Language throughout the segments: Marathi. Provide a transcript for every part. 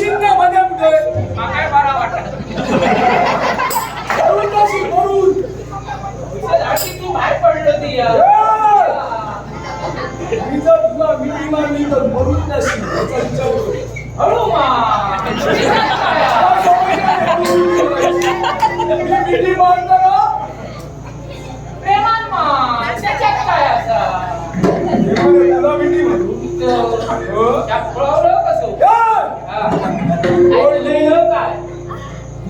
you.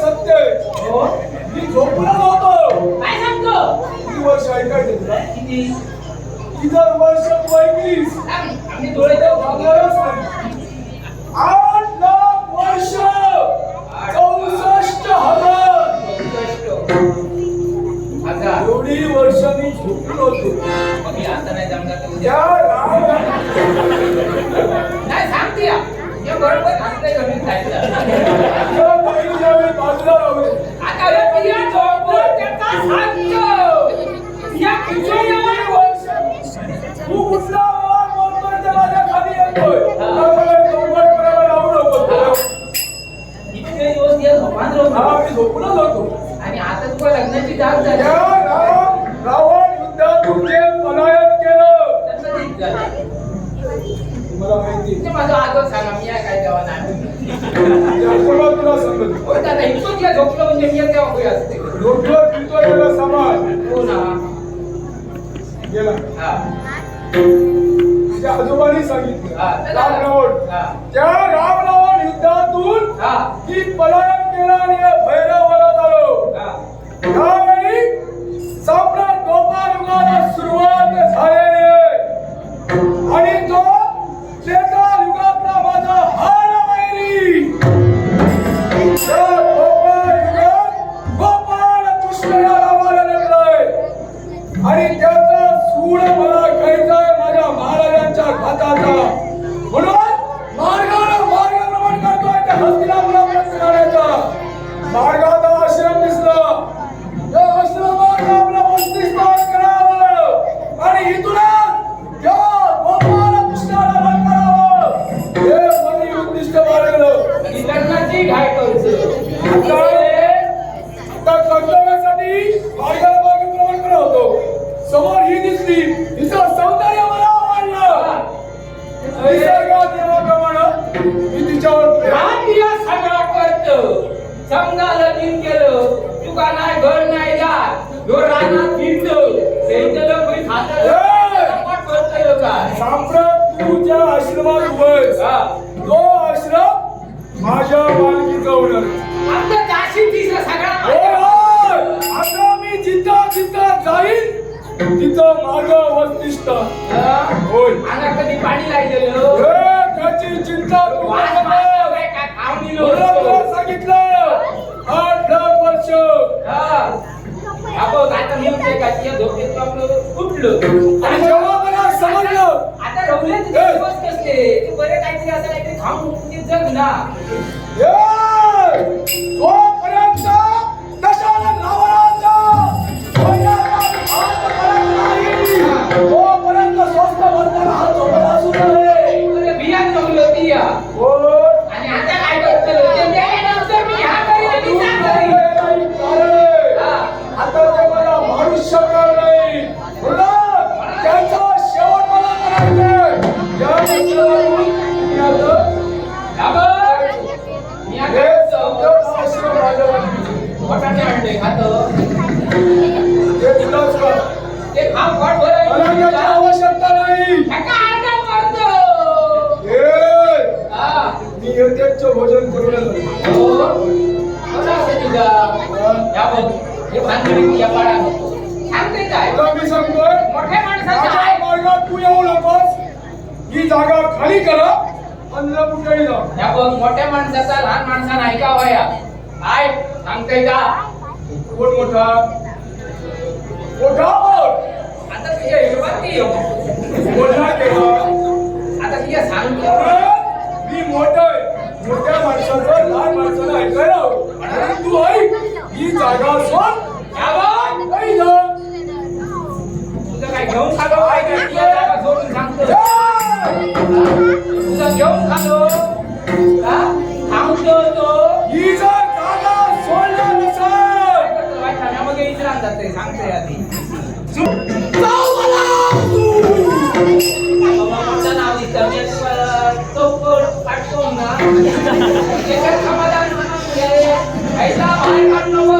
सत्य? मी झोपला नव्हतो काय सांगतो किती वर्ष ऐकायचं तुला किती इतर वर्ष तू ऐकलीस. आम्ही डोळे देऊ भागणारच नाही. आठ लाख वर्ष चौसष्ट हजार एवढी वर्ष मी झोपलो होतो तर. त्या राम- नाही सांगते या. या बरोबर सांगते कमी जायचं. त्या पहिली ज्यावेळी बाजूला राहू आता पिया झोपलं त्याचा सांगतो. या किशोरीवर वर्ष तू कुठला वार बोलतोय ते माझ्या खाली येतोय त्यामुळे चौकट करायला लावू नको इतके दिवस या झोपान राहून मी झोपलोच होतो आणि आता तुला लग्नाची जाग झाली त्या राम रावण युद्धात तुमचे पलायन केलं तसं ठीक झालं. मला माहिती ते माझं आजच सांगा मी या काय तेव्हा नाही सगळं तुला होय दादा इतकं तुला झोपलं म्हणजे मी तेव्हा होई असते. डोक्यावर पितोय त्याला सांभाळ हो ना. गेला. हा. तुझ्या आजोबांनी सांगितलं. हा. हा. त्या युद्धातून हा. की पलायन केलं आणि भैरवला आलो त्याचा मला घ्यायचाय माझ्या महाराजांच्या खाताचा म्हणून मार्गाला मार्गक्रमण करतोय त्या हस्तिनापुरापर्यंत करायचा. मार्गाचा आश्रम दिसला. समजा लगीन केलं. तुका नाही घर नाही जात ह्यो रानात फिरतो त्यांचं कोणी खातं काय साम्राट तुझ्या आश्रमात हा. तो आश्रम माझ्या मालकीचा होणार आता काशी तिसरा सगळा माझ्या- होय. आता मी जिथं जिथं जाईन तिथं माझं वस्तिष्ठ हा? होय. अंगात कधी पाणी लागलेलं हे त्याची चिंता तू. काय काय खाऊन दिलं मला तुला होतं. सांगितलं आठ लाख वर्ष हा. हा बघ, आता मी म्हणते का तिच्या झोपेत आपलं उठलं आणि जेव्हा मला समजलं आता रवले ए! दिवस कसले तू बरे काहीतरी असं काहीतरी खाऊन जग ना तोपर्यंत करत नाही. तोपर्यंत स्वस्त बंधन झोपत असू नये. अरे बिया जमलो ती या हे भानगडी या पाडा सांगते काय तुला मी सांगतोय मोठ्या माणसाच्या माझ्या मार्गात तू येऊ नकोस ही जागा खाली करा अन्न कुठेही जा या बघ मोठ्या माणसाचा लहान माणसानं ऐकावा या आय सांगते का कोण मोठा मोठा कोण आता तुझ्या हिशोबात ती येऊ. मोठा केला आता तुझ्या सांगतो मी मोठा आहे मोठ्या माणसाचं लहान माणसाला ऐकायला हवं. आणि तू ऐक ही जागा सोड या बघ नाही जा. तुझं काय घेऊन खालो काय काय तुझ्या जागा सोडून सांगतो जा. तुझं घेऊन खालो हा थांबतो तो ही जर जागा सोडला नसेल काय करतो बाई ठाण्यामध्ये इचरान जाते सांगते आधी जाऊ मला तू. बाबा माझं नाव विचारण्यात तो कोण पाठवून ना त्याच्यात समाधान म्हणून घे. ऐसा बाहेर काढू नको तू. आता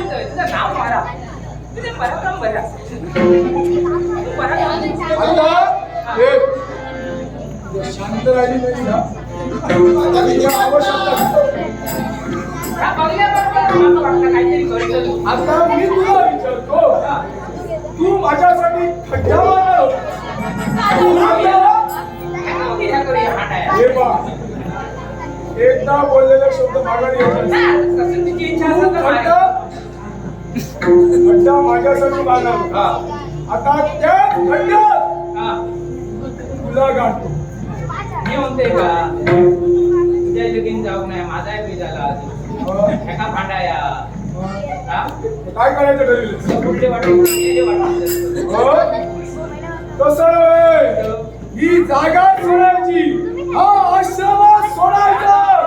म्हणतोय तुझं नाव मारा तुझे पराक्रम बरा तू पराक्रम आता एक जर शांत राहिली नाही ना आता आवश्यकता हा काहीतरी करतो मी तुला विचारतो तू माझ्यासाठी खड्डा मारणार? हे एकदा बोललेले शब्द माघारी खड्डा माझ्यासाठी होता. आता त्या खड्ड्यात तुला गाठतो. मी म्हणते का तुझ्या लगीन जाऊ नाही माझाही बी झाला अं, एका भांडाया. हा? काय करायचं ठरविलं कुठले वाटत गेले वाटत तसं नव्हे. ही जागा सोडायची. हा आश्रम सोडायचा.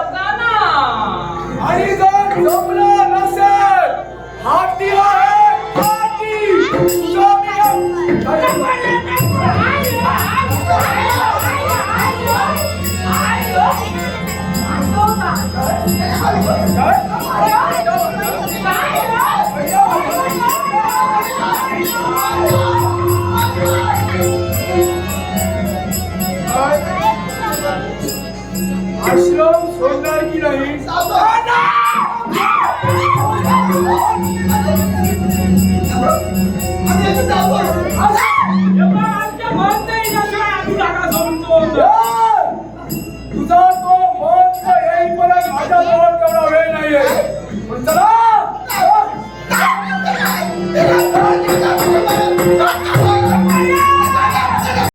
आश्रम सोडणार की नाही तुझा तो मंत्र येईपर्यंत माझ्या जवळ